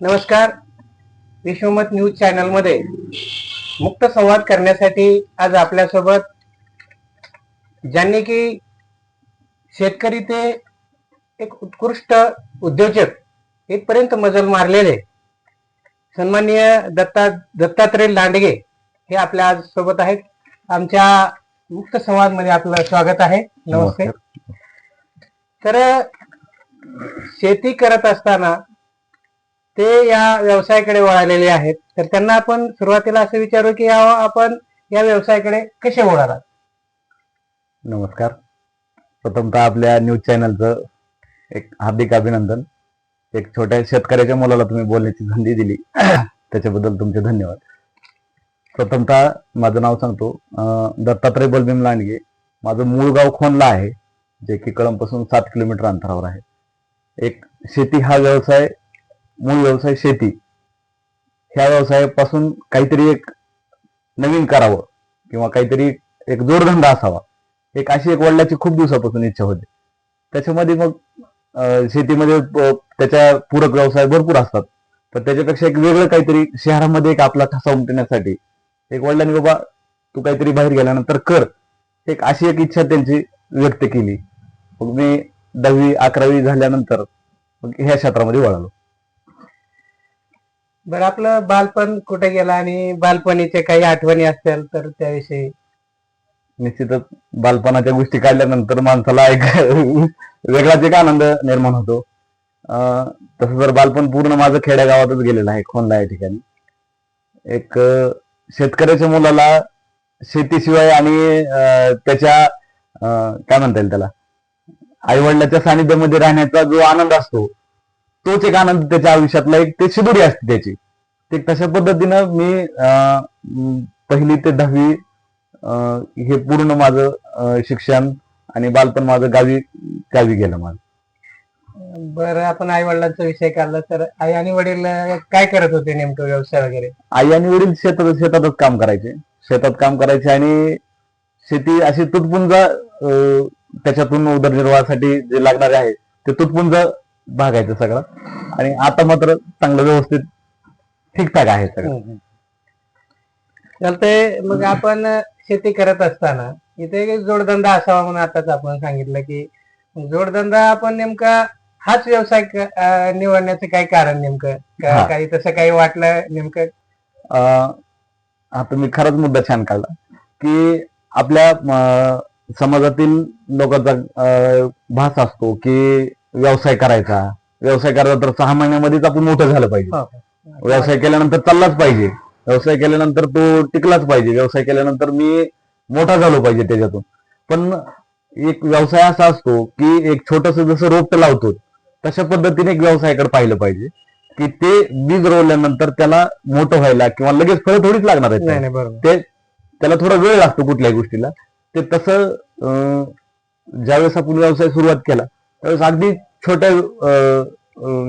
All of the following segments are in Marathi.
नमस्कार. विश्वमत न्यूज चॅनलमध्ये मुक्त संवाद करण्यासाठी आज आपल्यासोबत ज्यांनी की शेतकरी ते एक उत्कृष्ट उद्योजक इथपर्यंत मजल मारलेले सन्माननीय दत्ता दत्तात्रय लांडगे हे आपल्या आज सोबत आहेत. आमच्या मुक्त संवादमध्ये आपलं स्वागत आहे. नमस्ते. तर शेती करत असताना ते या व्यवसायाकडे वळालेले आहेत. तर त्यांना आपण सुरुवातीला असं विचारू की या आपण या व्यवसायाकडे कसे वळालात नमस्कार. प्रथमतः आपल्या न्यूज चॅनलचं एक हार्दिक अभिनंदन. एक छोट्या शेतकऱ्याच्या मुलाला तुम्ही बोलण्याची संधी दिली. त्याच्याबद्दल तुमचे धन्यवाद. प्रथमतः माझं नाव सांगतो. दत्तात्रय बलबीम लांडगे. माझं मूळ गाव खोनला आहे जे की कळमपासून सात किलोमीटर अंतरावर आहे. एक शेती हा व्यवसाय मूळ व्यवसाय शेती. ह्या व्यवसायापासून काहीतरी एक नवीन करावं किंवा काहीतरी एक जोडधंदा असावा. एक अशी एक वडिलाची खूप दिवसापासून इच्छा होती. त्याच्यामध्ये मग शेतीमध्ये त्याच्या पूरक व्यवसाय भरपूर असतात. पण त्याच्यापेक्षा एक वेगळं काहीतरी शहरामध्ये एक आपला ठसा उमटण्यासाठी एक वडिलांनी बाबा तू काहीतरी बाहेर गेल्यानंतर कर. एक अशी एक इच्छा त्यांची व्यक्त केली. मग मी दहावी अकरावी झाल्यानंतर मग ह्या क्षेत्रामध्ये वळालो. बरं आपलं बालपण कुठे गेलं आणि बालपणीचे काही आठवणी असतील तर त्याविषयी? निश्चितच बालपणाच्या गोष्टी काढल्यानंतर माणसाला एक वेगळाच एक आनंद निर्माण होतो. अं, तसं तर बालपण पूर्ण माझं खेड्यागावातच गेलेलं आहे खोंदा या ठिकाणी. एक अं, शेतकऱ्याच्या मुलाला शेतीशिवाय आणि अं, त्याच्या अं, काय म्हणता येईल त्याला? आई वडिलाच्या सानिध्यामध्ये राहण्याचा जो आनंद असतो तोच एक आनंद त्याच्या आयुष्यातला एक ते शिदुरी असते त्याची. ते तशा पद्धतीनं मी पहिली ते दहावी हे पूर्ण माझं शिक्षण आणि बालपण माझं गावी गावी गेलं माझं. बरं आपण आई वडिलांचा विषय काढला तर आई आणि वडील काय करत होते नेमकं व्यवसाय वगैरे? आई आणि वडील शेतात शेतातच काम करायचे. शेतात काम करायचे आणि शेती अशी तुटपुंज अं, त्याच्यातून उदरनिर्वाहासाठी जे लागणारे आहे ते तुटपुंज भागायचं सगळं. आणि आता मात्र चांगलं व्यवस्थित ठीकठाक आहे सगळं. चालतंय मग आपण शेती करत असताना इथे जोडधंदा असावा म्हणून आताच आपण सांगितलं की जोडधंदा आपण नेमका हाच व्यवसाय निवडण्याचं काय कारण नेमकं. काही तसं काही वाटलं नेमकं? हा तुम्ही खराच मुद्दा छान काढला की आपल्या समाजातील लोकांचा भास असतो की व्यवसाय करायचा. व्यवसाय करायचा तर सहा महिन्यामध्येच आपण मोठं झालं पाहिजे. व्यवसाय केल्यानंतर चाललाच पाहिजे. व्यवसाय केल्यानंतर तो टिकलाच पाहिजे. व्यवसाय केल्यानंतर मी मोठा झालो पाहिजे त्याच्यातून. पण एक व्यवसाय असा असतो की एक छोटस जसं रोपट लावतो तशा पद्धतीने एक व्यवसायाकडे पाहिलं पाहिजे. की ते बीज रोवल्यानंतर त्याला मोठं व्हायला किंवा लगेच फळं थोडीच लागणार आहेत. बरोबर. ते त्याला थोडा वेळ लागतो कुठल्याही गोष्टीला. ते तसं ज्यावेळेस आपण व्यवसाय सुरुवात केला त्यावेळेस अगदी छोट्या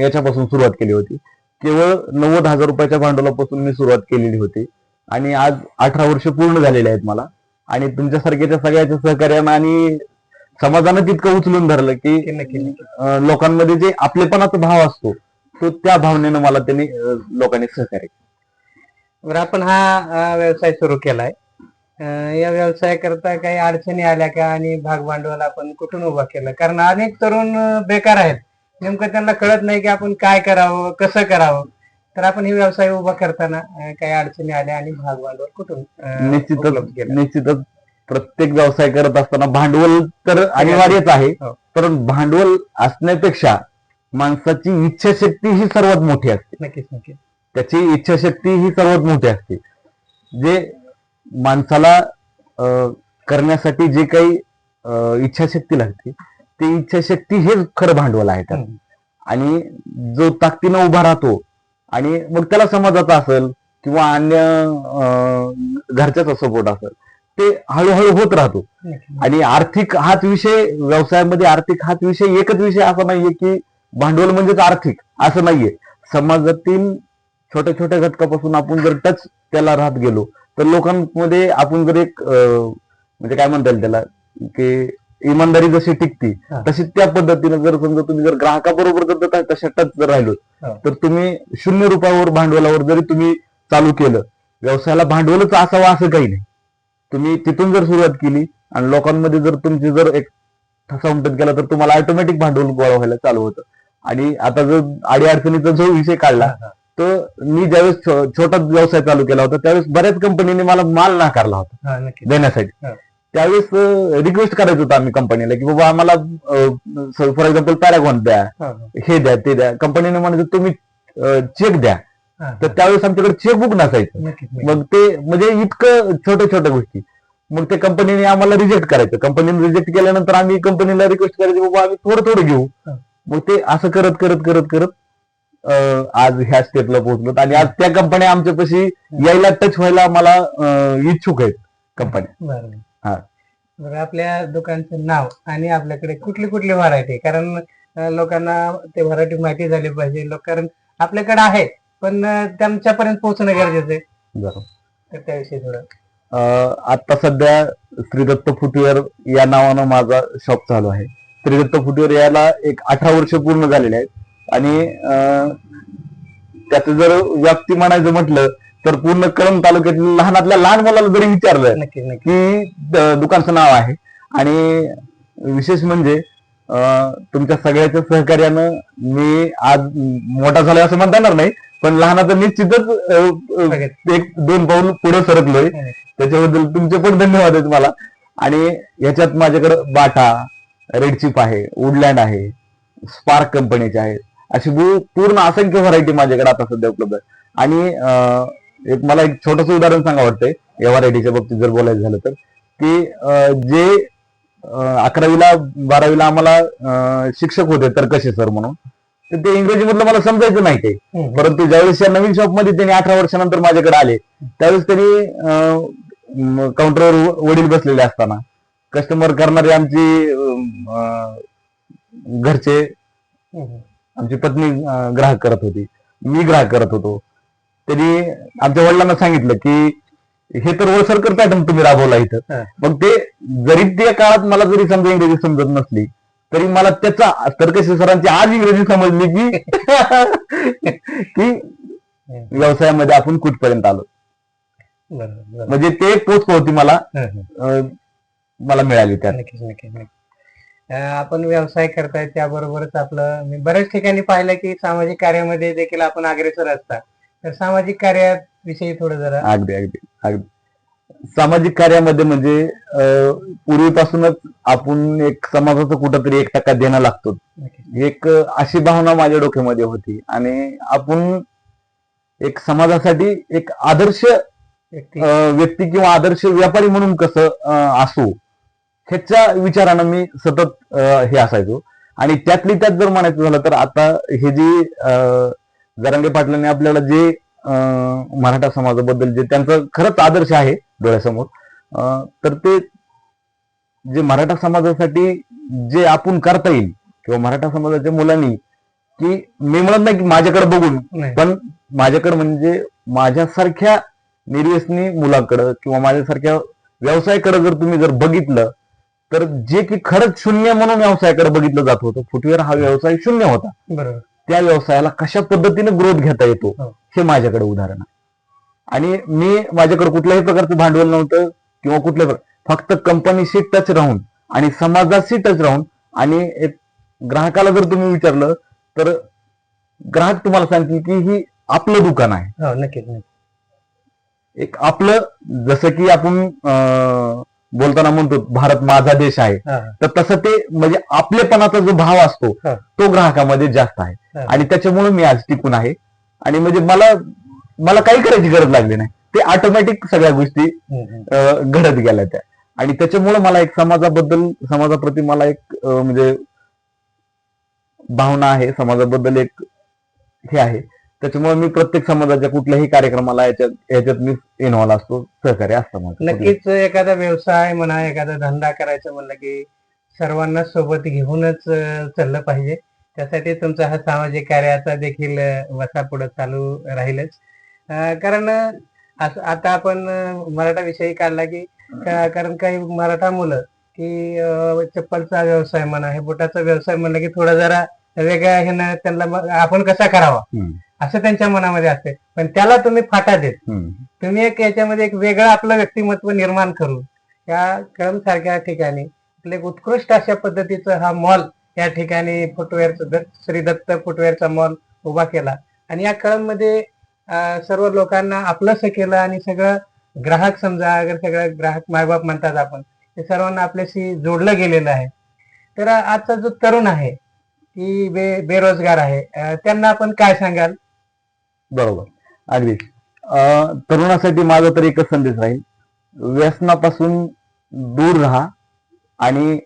याच्यापासून सुरुवात केली होती. केवळ नव्वद हजार रुपयाच्या भांडवलापासून मी सुरुवात केलेली होती. आणि आज अठरा वर्ष पूर्ण झालेली आहेत मला. आणि तुमच्यासारख्याच्या सगळ्याच्या सहकार्यानं आणि समाजानं तितकं उचलून धरलं की लोकांमध्ये जे आपलेपणाचा भाव असतो तो त्या भावनेनं मला त्यांनी लोकांनी सहकार्य आपण हा व्यवसाय सुरू केलाय. या व्यवसाय करता काही अडचणी आल्या का आणि भाग भांडवल आपण कुठून उभा केलं? कारण अनेक तरुण बेकार आहेत. नेमकं त्यांना कळत नाही की आपण काय करावं कसं करावं. तर आपण हे व्यवसाय उभा करताना काही अडचणी आल्या आणि भाग भांडवल कुठून निश्चितच निश्चितच प्रत्येक व्यवसाय करत असताना भांडवल तर अनिवार्यच आहे. हो. पण भांडवल असण्यापेक्षा माणसाची इच्छाशक्ती ही सर्वात मोठी असते. नक्कीच नक्कीच. त्याची इच्छाशक्ती ही सर्वात मोठी असते. जे माणसाला अं, करण्यासाठी जे काही इच्छाशक्ती लागते ती इच्छाशक्ती हेच खरं भांडवल आहे त्यात. आणि जो ताकदीनं उभा राहतो आणि मग त्याला समाजाचा असेल किंवा अन्य घरच्याचा सपोर्ट असेल ते हळूहळू होत राहतो. आणि आर्थिक हाच विषय व्यवसायामध्ये आर्थिक हाच विषय एकच विषय असा नाहीये की भांडवल म्हणजेच आर्थिक असं नाहीये. समाजातील छोट्या छोट्या घटकापासून आपण जर टच त्याला राहत गेलो तर लोकांमध्ये आपण जर एक म्हणजे काय म्हणता येईल त्याला की इमानदारी जशी टिकती. तशी त्या पद्धतीने जर समजा तुम्ही जर ग्राहकाबरोबर जर तशा टच जर राहिलो. तर तुम्ही शून्य रुपयावर भांडवलावर जरी तुम्ही चालू केलं व्यवसायाला भांडवलच असावं असं काही नाही तुम्ही तिथून जर सुरुवात केली आणि लोकांमध्ये जर तुमची जर एक ठसा उमटत गेला तर तुम्हाला ऑटोमॅटिक भांडवल गोळा व्हायला चालू होतं आणि आता जर अडीअडचणीचा जो विषय काढला तर मी ज्यावेळेस छोटा व्यवसाय चालू केला होता त्यावेळेस बऱ्याच कंपनीने मला माल नाकारला होता देण्यासाठी. त्यावेळेस रिक्वेस्ट करायचं होतं आम्ही कंपनीला की बाबा आम्हाला फॉर एक्झाम्पल पॅरागॉन द्या हा, द्या ते द्या. कंपनीने म्हणायचं तुम्ही चेक द्या. तर त्यावेळेस आमच्याकडे चेकबुक नसायचं. मग ते म्हणजे इतकं छोट्या छोट्या गोष्टी. मग ते कंपनीने आम्हाला रिजेक्ट करायचं. कंपनीने रिजेक्ट केल्यानंतर आम्ही कंपनीला रिक्वेस्ट करायची बाबा आम्ही थोडं थोडं घेऊ. मग ते असं करत करत करत करत आज ह्या स्टेपला पोहोचलो आणि आज त्या कंपन्या आमच्यापाशी यायला टच व्हायला मला इच्छुक आहेत कंपन्या हा. आपल्या दुकानचं नाव आणि आपल्याकडे कुठली कुठली व्हरायटी कारण लोकांना ते व्हरायटी माहिती झाली पाहिजे. लोक कारण आपल्याकडे आहे पण त्यांच्यापर्यंत पोहोचणं गरजेचं आहे. तर त्याविषयी थोडं. आता सध्या श्रीदत्त फुटवेअर या नावानं माझा शॉप चालू आहे. श्रीदत्त फुटवेअर याला एक अठरा वर्ष पूर्ण झालेले आहेत. आणि अं, त्याचं जर व्याप्ती म्हणायचं म्हटलं तर पूर्ण कळंब तालुक्यातील लहानातल्या लहान मुलाला जरी विचारलं की दुकानचं नाव आहे. आणि विशेष म्हणजे तुमच्या सगळ्याच्या सहकार्यानं मी आज मोठा झालोय असं म्हणता येणार नाही पण लहानाचं निश्चितच. एक दोन पाऊल पुढे सरकलोय. त्याच्याबद्दल तुमचे पण धन्यवाद आहेत मला. आणि याच्यात माझ्याकडे बाटा रेडचिप आहे वुडलँड आहे स्पार्क कंपनीचे आहेत अशी पूर्ण असंख्य व्हरायटी माझ्याकडे आता सध्या उपलब्ध आहे. आणि एक मला एक छोटस उदाहरण सांगा वाटतंय. या व्हरायटीच्या बाबतीत जर बोलायचं झालं तर. की जे अकरावीला बारावीला आम्हाला शिक्षक होते तर कसे सर म्हणून. तर ते इंग्रजी मधलं मला समजायचं नाही ते. परंतु ज्यावेळेस या नवीन शॉपमध्ये त्यांनी अठरा वर्षानंतर माझ्याकडे आले त्यावेळेस त्यांनी काउंटरवर वडील बसलेले असताना कस्टमर करणारे आमची घरचे. आमची पत्नी ग्राहक करत होती. मी ग्राहक करत होतो. त्यांनी आमच्या वडिलांना सांगितलं की हे तर ओळसर पॅटर्न तुम्ही राबवला. इथं. मग ते जरी त्या काळात मला जरी समजा इंग्रजी समजत नसली तरी मला त्याचा तरकशी सरांची आज इंग्रजी समजली की की व्यवसायामध्ये आपण कुठपर्यंत आलो. म्हणजे ते पोच होती मला मला मिळाली त्यात. आपण व्यवसाय करताय त्याबरोबरच आपलं मी बऱ्याच ठिकाणी पाहिलं की सामाजिक कार्यामध्ये देखील आपण अग्रेसर असता तर सामाजिक कार्याविषयी थोडं जरा. अगदी अगदी अगदी. सामाजिक कार्यामध्ये म्हणजे अं, पूर्वीपासूनच आपण एक समाजाचं कुठंतरी एक टक्का देणं लागतो. एक अशी भावना माझ्या डोक्यामध्ये होती. आणि आपण एक समाजासाठी एक आदर्श व्यक्ती. किंवा आदर्श व्यापारी म्हणून कसं असू ह्याच्या विचारानं मी सतत हे असायचो आणि त्यातली त्यात जर म्हणायचं झालं तर आता हे जी अं, जरांगे पाटलांनी आपल्याला जे मराठा समाजाबद्दल जे त्यांचं खरंच आदर्श आहे डोळ्यासमोर तर ते जे मराठा समाजासाठी जे आपण करता येईल किंवा मराठा समाजाच्या मुलांनी की मी म्हणत नाही की माझ्याकडे बघून. पण माझ्याकडे म्हणजे माझ्यासारख्या निर्व्यसनी मुलाकडं किंवा माझ्यासारख्या व्यवसायाकडे जर तुम्ही जर बघितलं तर जे की खरंच शून्य म्हणून व्यवसायाकडे बघितलं जात होतं फुटवेअर हा व्यवसाय शून्य होता. बरोबर. त्या व्यवसायाला कशा पद्धतीने ग्रोथ घेता येतो हो. हे माझ्याकडे उदाहरण आहे. आणि मी माझ्याकडे कुठल्याही प्रकारचं भांडवल नव्हतं किंवा कुठल्या फक्त कंपनीशी टच राहून आणि समाजाशी टच राहून आणि एक ग्राहकाला जर तुम्ही विचारलं तर ग्राहक तुम्हाला सांगतील की ही आपलं दुकान आहे. हो नक्कीच एक आपलं जसं की आपण बोलताना म्हणतो भारत माझा देश आहे. तर तसं ते म्हणजे आपलेपणाचा जो भाव असतो. तो ग्राहकामध्ये जास्त आहे. आणि त्याच्यामुळे मी आज टिकून आहे. आणि म्हणजे मला मला काही करायची गरज लागली नाही. ते ऑटोमॅटिक सगळ्या गोष्टी घडत गेल्या त्या. आणि त्याच्यामुळे मला एक समाजाबद्दल समाजाप्रती मला एक म्हणजे भावना आहे. समाजाबद्दल एक हे आहे. त्याच्यामुळे मी प्रत्येक समाजाच्या कुठल्याही कार्यक्रमाला याच्यात याच्यात मी इन्व्हॉल्व असतो सहकार्य असतं माझं. नक्कीच एखादा व्यवसाय म्हणा एखादा धंदा करायचा म्हणलं की सर्वांना सोबत घेऊनच चाललं पाहिजे. त्यासाठी तुमचा हा सामाजिक कार्याचा देखील वसा पुढे चालू राहीलच. कारण आता आपण मराठा विषयी काढला की कारण काही मराठा मुलं की चप्पलचा व्यवसाय म्हणा हे बोटाचा व्यवसाय म्हणलं की थोडा जरा वेगळ्या ह्यानं त्यांना मग आपण कसा करावा? असं त्यांच्या मनामध्ये असते. पण त्याला तुम्ही फाटा देत. तुम्ही एक याच्यामध्ये एक वेगळं आपलं व्यक्तिमत्व निर्माण करून या कळम सारख्या ठिकाणी एक उत्कृष्ट अशा पद्धतीचं हा मॉल या ठिकाणी फुटवेअरचं श्री दत्त फुटवेअरचा मॉल उभा केला. आणि या कळममध्ये अं, सर्व लोकांना आपलंसं केलं आणि सगळं ग्राहक समजा अगर सगळं ग्राहक मायबाप म्हणतात आपण ते सर्वांना आपल्याशी जोडलं गेलेलं आहे. तर आजचा जो तरुण आहे की बे बेरोजगार आहे त्यांना आपण काय सांगाल? बरोबर. अगदी. तरुणासाठी माझा तर एकच संदेश राहील. व्यसनापासून दूर राहा आणि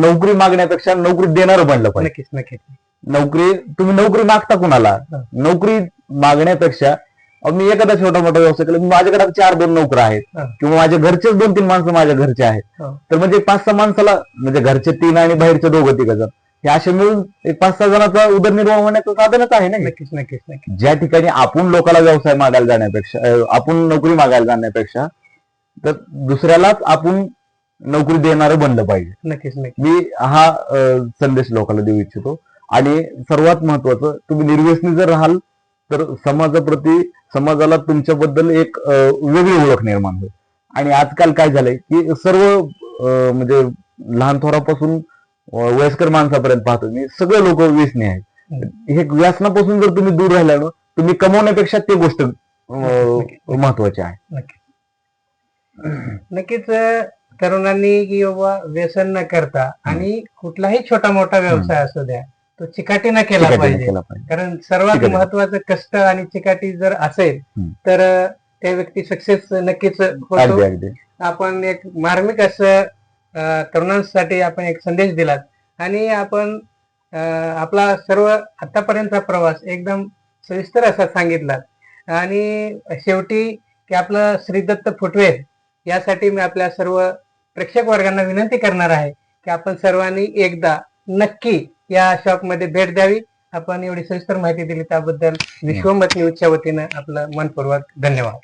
नोकरी मागण्यापेक्षा नोकरी देणारं बनलं पाहिजे. नक्कीच नक्कीच. नोकरी तुम्ही नोकरी मागता कुणाला. नोकरी मागण्यापेक्षा मी एखादा छोटा मोठा व्यवसाय केला माझ्याकडे चार दोन नोकर आहेत. किंवा माझ्या घरचेच दोन तीन माणसं माझ्या घरचे आहेत. तर म्हणजे पाच सहा माणसाला म्हणजे घरचे तीन आणि बाहेरचे दोघं तिघ जण. हे असे मिळून एक पाच सहा जणांचा उदरनिर्वाह होण्याचं साधनच आहे ना हे. नक्कीच नक्कीच नक्कीच. ज्या ठिकाणी आपण लोकांना व्यवसाय मागायला जाण्यापेक्षा अं, आपण नोकरी मागायला जाण्यापेक्षा तर दुसऱ्यालाच आपण नोकरी देणारं बनलं पाहिजे. नक्कीच नक्कीच. मी हा अं, संदेश लोकांना देऊ इच्छितो. आणि सर्वात महत्वाचं तुम्ही निर्व्यसनी जर राहाल तर समाजाप्रती समाजाला तुमच्याबद्दल एक अं, वेगळी ओळख निर्माण होईल. आणि आजकाल काय झालंय की सर्व अं, म्हणजे लहान थोरापासून वयस्कर माणसापर्यंत पाहतो. मी सगळे लोक व्यसनी आहेत. हे व्यसनापासून जर तुम्ही दूर राहिला ना तुम्ही कमवण्यापेक्षा ते गोष्ट महत्वाची आहे. नक्कीच तरुणांनी की बाबा व्यसन न करता आणि कुठलाही छोटा मोठा व्यवसाय असू द्या तो चिकाटीने पाहिजे. केला पाहिजे. कारण सर्वात चिकाटी. महत्वाचं कष्ट आणि चिकाटी जर असेल. तर त्या व्यक्ती सक्सेस नक्कीच होतो. आपण एक मार्मिक असं तरुणांसाठी आपण एक संदेश दिलात. आणि आपण आपला सर्व आतापर्यंतचा प्रवास एकदम सविस्तर असा सांगितला आणि शेवटी की आपलं श्रीदत्त फुटवेअर यासाठी मी आपल्या सर्व प्रेक्षक वर्गांना विनंती करणार आहे की आपण सर्वांनी एकदा नक्की या शॉपमध्ये भेट द्यावी. आपण एवढी सविस्तर माहिती दिली त्याबद्दल विश्वमत न्यूजच्या वतीनं आपलं मनपूर्वक धन्यवाद.